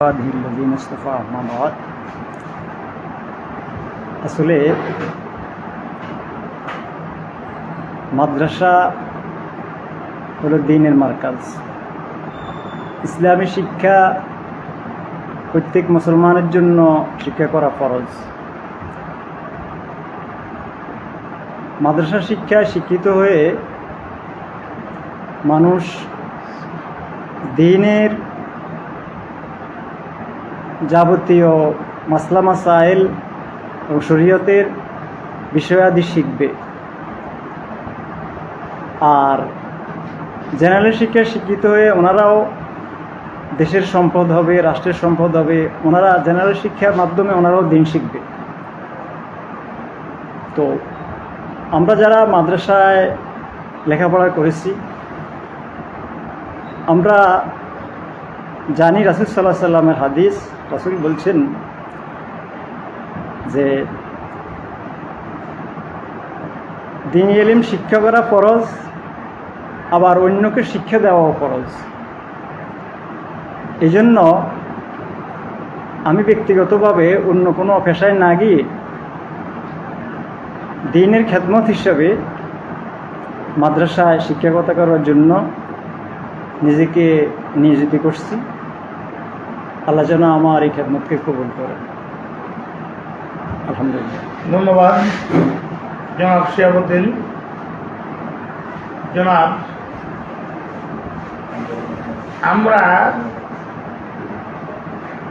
عباده الذين اصطفى أما بعد আসলে মাদ্রাসা হলো দিনের মার্কাজ ইসলামী শিক্ষা প্রত্যেক মুসলমানের জন্য শিক্ষা করা ফরজ মাদ্রাসা শিক্ষায় শিক্ষিত হয়ে মানুষ দিনের যাবতীয় মাসলা মাসাইল ও শরীয়তের বিষয়াদি শিখবে। আর জেনারেল শিক্ষায় শিক্ষিত হয়ে ওনারাও দেশের সম্পদ হবে, রাষ্ট্রের সম্পদ হবে, ওনারা জেনারেল শিক্ষার মাধ্যমে ওনারাও দিন শিখবে। তো আমরা যারা মাদ্রাসায় লেখাপড়া করেছি, আমরা জানি রাসুল সাল্লাহ সাল্লামের হাদিস রাসুল বলছেন যে দিন এলিম শিক্ষা করা ফরজ, আবার অন্যকে শিক্ষা দেওয়াও ফরজ। এই জন্য আমি ব্যক্তিগতভাবে অন্য কোনো পেশায় না গিয়ে দিনের খেদমত হিসাবে মাদ্রাসায় শিক্ষকতা করার জন্য নিজেকে নিয়োজিত করছি। আল্লাহ যেন আমার এই খেদমতকে কবুল করে। আলহামদুলিল্লাহ। ধন্যবাদ। জনাব শিয়াবুদ্দিন। জনাব আমরা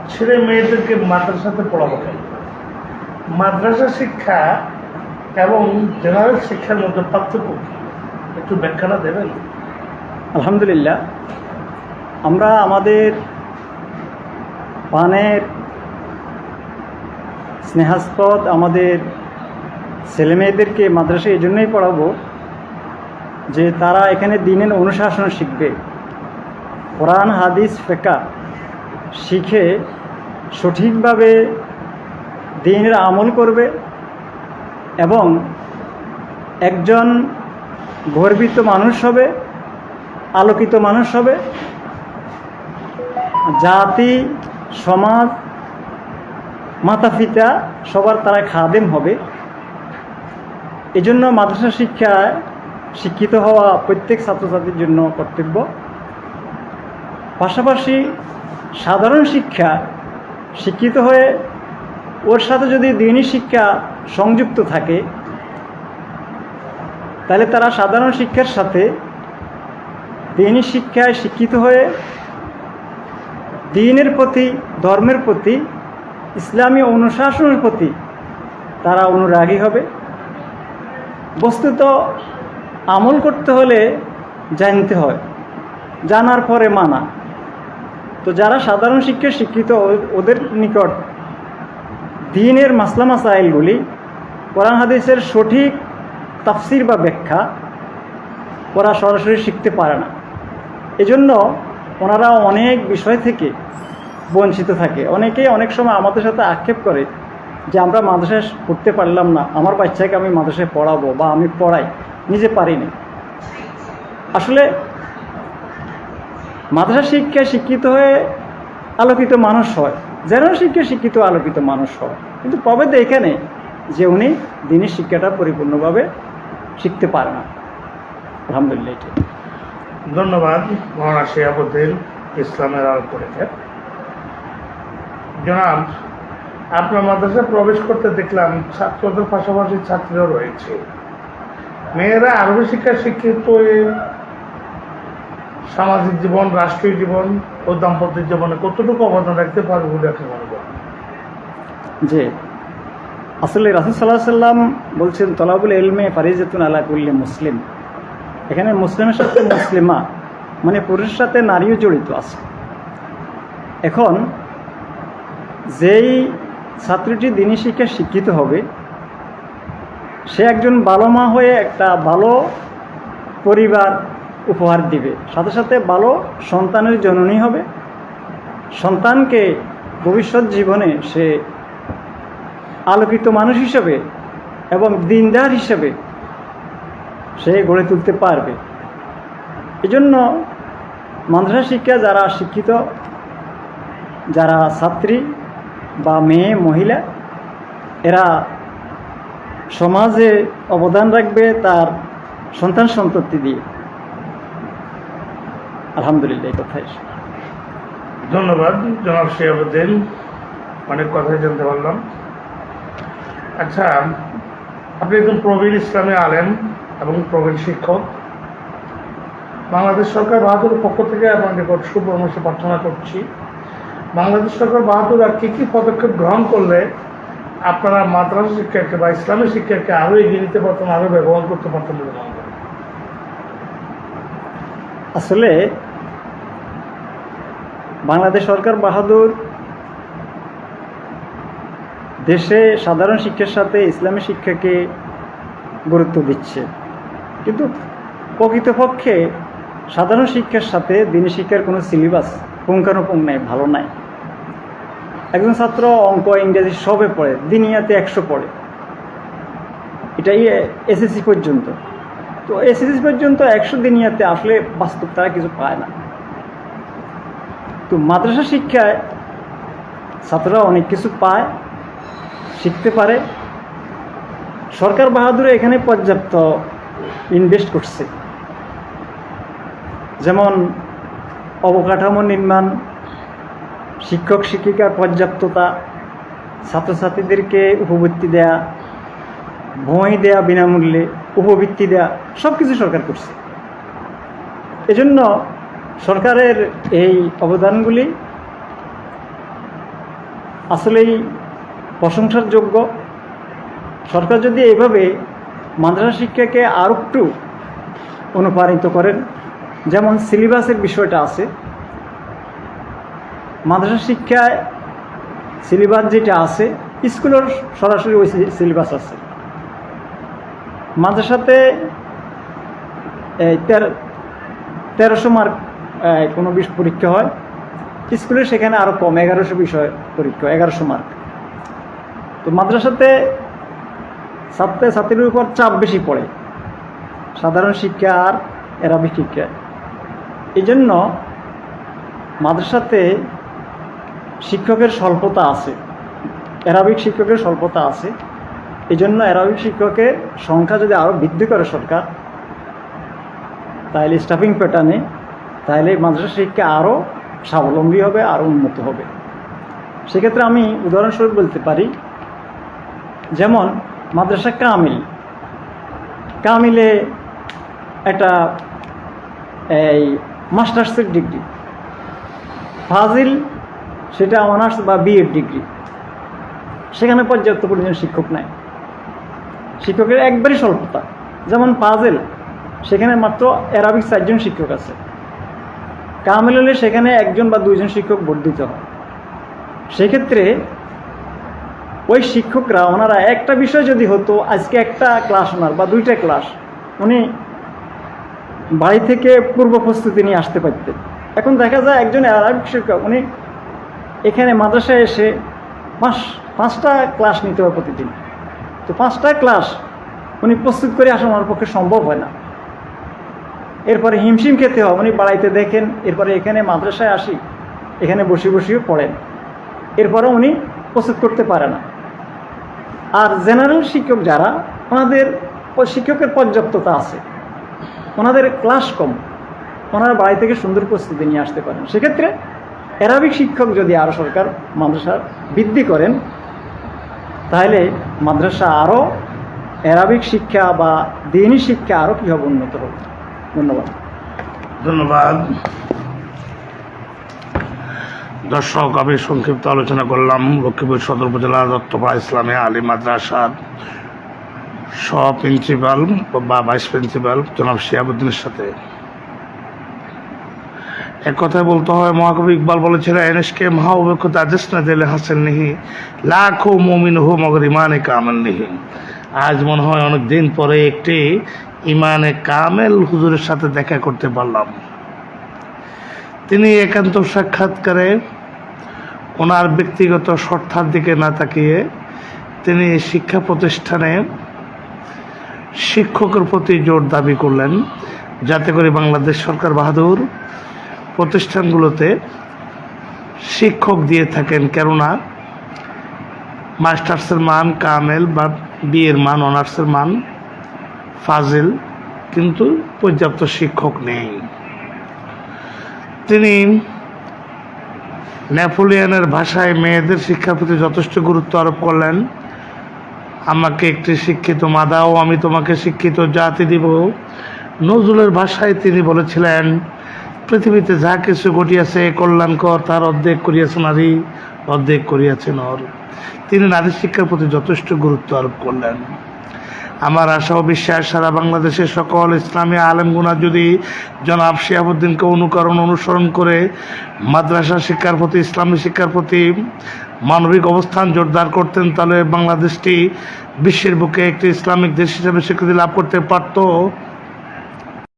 ছেলে মেয়েদেরকে মাদ্রাসাতে পড়াবো মাদ্রাসা শিক্ষা এবং জেনারেল শিক্ষার মধ্যে পার্থক্য একটু ব্যাখ্যাটা দেবেন? আলহামদুলিল্লাহ আমরা আমাদের পানের স্নেহাস্পদ আমাদের ছেলেমেয়েদেরকে মাদ্রাসা এই জন্যই পড়াবো যে তারা এখানে দিনের অনুশাসন শিখবে। কোরআন, হাদিস ফেকা শিখে সঠিকভাবে দিনের আমল করবে এবং একজন গর্বিত মানুষ হবে, আলোকিত মানুষ হবে। জাতি সমাজ মাতা পিতা সবার তারা খাদেম হবে। এই জন্য মাদ্রাসা শিক্ষায় শিক্ষিত হওয়া প্রত্যেক ছাত্রছাত্রীর জন্য কর্তব্য। পাশাপাশি সাধারণ শিক্ষা, শিক্ষিত হয়ে ওর সাথে যদি দৈনিক শিক্ষা সংযুক্ত থাকে, তাহলে তারা সাধারণ শিক্ষার সাথে দৈনিক শিক্ষায় শিক্ষিত হয়ে দিনের প্রতি, ধর্মের প্রতি, ইসলামী অনুশাসনের প্রতি তারা অনুরাগী হবে। বস্তুত আমল করতে হলে জানতে হয়, জানার পরে মানা। তো যারা সাধারণ শিক্ষায় শিক্ষিত, ওদের নিকট দিনের মাসলা মাসাইলগুলি, কোরআন হাদিসের সঠিক তাফসির বা ব্যাখ্যা ওরা সরাসরি শিখতে পারে না। এজন্য ওনারা অনেক বিষয় থেকে বঞ্চিত থাকে। অনেকেই অনেক সময় আমাদের সাথে আক্ষেপ করে যে আমরা মাদ্রাসায় পড়তে পারলাম না, আমার বাচ্চাকে আমি মাদ্রাসায় পড়াবো বা আমি পড়াই, নিজে পারিনি। আসলে মাদ্রাসা শিক্ষায় শিক্ষিত হয়ে আলোকিত মানুষ হয়। যেন শিক্ষায় শিক্ষিত, আলোকিত মানুষ হয়। কিন্তু প্রভেদ এখানে যে উনি দিনের শিক্ষাটা পরিপূর্ণভাবে শিখতে পারে না। আলহামদুলিল্লাহ। ধন্যবাদ মহানা শিয়াবুদ্দিন ইসলামের আল করেছে জনাব, আপনার মাদ্রাসায় প্রবেশ করতে দেখলাম ছাত্রদের পাশাপাশি ছাত্রীরা রয়েছে। মেয়েরা আরবি শিক্ষা শিক্ষিত, সামাজিক জীবন, রাষ্ট্রীয় জীবন ও দাম্পত্য জীবনে কতটুকু অবদান রাখতে পারবে বলে আপনি মনে করেন? যে আসলে রাসুল সাল্লাহ সাল্লাম বলছেন, তলাবুল এলমে ফারিজাতুন আলা কুল্লি মুসলিম। এখানে মুসলিমের সাথে মুসলিমা মানে পুরুষের সাথে নারীও জড়িত আছে। এখন যেই ছাত্রীটি দিনী শিক্ষায় শিক্ষিত হবে, সে একজন ভালো মা হয়ে একটা ভালো পরিবার উপহার দিবে। সাথে সাথে ভালো সন্তানের জননী হবে। সন্তানকে ভবিষ্যৎ জীবনে সে আলোকিত মানুষ হিসেবে এবং দিনদার হিসেবে সে গড়ে তুলতে পারবে। এজন্য মাদ্রাসা শিক্ষা যারা শিক্ষিত, যারা ছাত্রী বা মেয়ে, মহিলা, এরা সমাজে অবদান রাখবে তার সন্তান সন্ততি দিয়ে। আলহামদুলিল্লাহ কথাই। ধন্যবাদ, জনাব শিয়াবুদ্দিন অনেক কথাই জানতে পারলাম। আচ্ছা আপনি একজন প্রবীণ ইসলামী আলেম। এবং প্রবীণ শিক্ষক। বাংলাদেশ সরকার বাহাদুরের পক্ষ থেকে আপনার নিকট সুপরামর্শ প্রার্থনা করছি, বাংলাদেশ সরকার বাহাদুর আর কী কী পদক্ষেপ গ্রহণ করলে আপনারা মাদ্রাসা শিক্ষাকে বা ইসলামী শিক্ষাকে আরও এগিয়ে নিতে পারতেন, আরও ব্যবহার করতে পারতেন বলে মনে আসলে বাংলাদেশ সরকার বাহাদুর দেশে সাধারণ শিক্ষার সাথে ইসলামী শিক্ষাকে গুরুত্ব দিচ্ছে। কিন্তু প্রকৃতপক্ষে সাধারণ শিক্ষার সাথে দিনী শিক্ষার কোনো সিলেবাস পুঙ্খানুপুঙ্খ নাই, ভালো নাই। একজন ছাত্র অঙ্ক, ইংরেজি সবে পড়ে, দিনিয়াতে একশো পড়ে। এটাই এসএসসি পর্যন্ত। তো এসএসসি পর্যন্ত একশো দিনিয়াতে আসলে বাস্তব তারা কিছু পায় না। তো মাদ্রাসা শিক্ষায় ছাত্ররা অনেক কিছু পায়, শিখতে পারে। সরকার বাহাদুরে এখানে পর্যাপ্ত ইনভেস্ট করছে। যেমন অবকাঠামো নির্মাণ, শিক্ষক শিক্ষিকার পর্যাপ্ততা, ছাত্রছাত্রীদেরকে উপবৃত্তি দেয়া বই দেয়া বিনামূল্যে উপবৃত্তি দেয়া সব কিছু সরকার করছে। এজন্য সরকারের এই অবদানগুলি আসলেই প্রশংসার যোগ্য সরকার যদি এইভাবে মাদ্রাসা শিক্ষাকে আর একটু অনুপ্রাণিত করেন। যেমন সিলেবাসের বিষয়টা আছে। মাদ্রাসা শিক্ষায় সিলেবাস যেটা আছে, স্কুলের সরাসরি ওই সিলেবাস আছে। মাদ্রাসাতে তেরোশো মার্ক কোনো বিষ পরীক্ষা হয়। স্কুলে সেখানে আরও কম, এগারোশো বিষয় পরীক্ষা, এগারোশো মার্ক। তো মাদ্রাসাতে ছাত্র ছাত্রীর উপর চাপ বেশি পড়ে। সাধারণ শিক্ষা আর এরাবিক শিক্ষা। এই জন্য মাদ্রাসাতে শিক্ষকের স্বল্পতা আছে। এরাবিক শিক্ষকের স্বল্পতা আছে। এই জন্য এরাবিক শিক্ষকের সংখ্যা যদি আরও বৃদ্ধি করে সরকার, তাহলে স্টাফিং প্যাটার্নে তাহলে মাদ্রাসা শিক্ষা আরও স্বাবলম্বী হবে আরও উন্নত হবে। সেক্ষেত্রে আমি উদাহরণস্বরূপ বলতে পারি, যেমন মাদ্রাসা কামিল। কামিলে একটা, এই মাস্টার্সের ডিগ্রি। ফাজিল, সেটা অনার্স বা বিএড ডিগ্রি। সেখানে পর্যাপ্ত পরিমাণ শিক্ষক নাই। শিক্ষকের একবারই স্বল্পতা। যেমন ফাজেল, সেখানে মাত্র অ্যারাবিক চারজন শিক্ষক আছে। কামিল হলে সেখানে একজন বা দুইজন শিক্ষক বর্ধিত হয়। সেক্ষেত্রে ওই শিক্ষকরা, ওনারা একটা বিষয় যদি হতো, আজকে একটা ক্লাস ওনার বা দুইটা ক্লাস উনি বাড়ি থেকে পূর্ব প্রস্তুতি নিয়ে আসতে পারতেন। এখন দেখা যায় একজন আরবিক শিক্ষক, উনি এখানে মাদ্রাসায় এসে পাঁচ পাঁচটা ক্লাস নিতে হবে প্রতিদিন। তো পাঁচটা ক্লাস উনি প্রস্তুত করে আসা ওনার পক্ষে সম্ভব হয় না। এরপরে হিমশিম খেতে হয়, উনি বাড়াইতে দেখেন, এরপরে এখানে মাদ্রাসায় আসি, এখানে বসে বসেও পড়েন। এরপরে উনি প্রস্তুত করতে পারে না। আর জেনারেল শিক্ষক যারা, ওনাদের শিক্ষকের পর্যাপ্ততা আছে। ওনাদের ক্লাস কম। ওনারা বাড়ি থেকে সুন্দর প্রস্তুতি নিয়ে আসতে পারেন। সেক্ষেত্রে অ্যারাবিক শিক্ষক যদি আরও সরকার মাদ্রাসা বৃদ্ধি করেন, তাহলে মাদ্রাসা আরও অ্যারাবিক শিক্ষা বা দিনী শিক্ষা আরও কীভাবে উন্নত হবে? ধন্যবাদ। ধন্যবাদ। দর্শক, আমি সংক্ষিপ্ত আলোচনা করলাম। লক্ষ্মীপুর সদর উপজেলা দত্তপাড়া ইসলামী আলী মাদ্রাসার সহ প্রিন্সিপাল বা ভাইস প্রিন্সিপাল জনাব শিয়াবুদ্দিনের সাথে। এক কথায় বলতে হয়, মহাকবি ইকবাল বলেছিলেন, এনএসকে মহাউবেক্ষতা আদেশ না দিলে হাসেন নিহি, লাখো মমিন হো মগর ইমানে কামেল নিহি। আজ মনে হয় অনেক দিন পরে একটি ইমানে কামেল হুজুরের সাথে দেখা করতে পারলাম। তিনি একান্ত সাক্ষাৎকারে ওনার ব্যক্তিগত স্বার্থার দিকে না তাকিয়ে তিনি শিক্ষা প্রতিষ্ঠানে শিক্ষকের প্রতি জোর দাবি করলেন। যাতে করে বাংলাদেশ সরকার বাহাদুর প্রতিষ্ঠানগুলোতে শিক্ষক দিয়ে থাকেন, কেননা মাস্টার্সের মান কামেল বা বিয়ের মান, অনার্সের মান ফাজিল, কিন্তু পর্যাপ্ত শিক্ষক নেই। তিনি নেপোলিয়নের ভাষায় মেয়েদের শিক্ষার প্রতি যথেষ্ট গুরুত্ব আরোপ করলেন। আমাকে একটি শিক্ষিত মা দাও আমি তোমাকে শিক্ষিত জাতি দিব। নজরুলের ভাষায় তিনি বলেছিলেন, পৃথিবীতে যা কিছু ঘটিয়াছে কল্যাণকর, তার অর্ধেক করিয়াছে নারী, অর্ধেক করিয়াছে নর। তিনি নারী শিক্ষার প্রতি যথেষ্ট গুরুত্ব আরোপ করলেন। আমার আশা ও বিশ্বাস সারা বাংলাদেশের সকল ইসলামী আলেমগুনা যদি জনাব শিয়াবুদ্দিনকে অনুকরণ, অনুসরণ করে মাদ্রাসা শিক্ষার প্রতি, ইসলামী শিক্ষার প্রতি মানবিক অবস্থান জোরদার করতেন, তাহলে বাংলাদেশটি বিশ্বের বুকে একটি ইসলামিক দেশ হিসেবে স্বীকৃতি লাভ করতে পারত।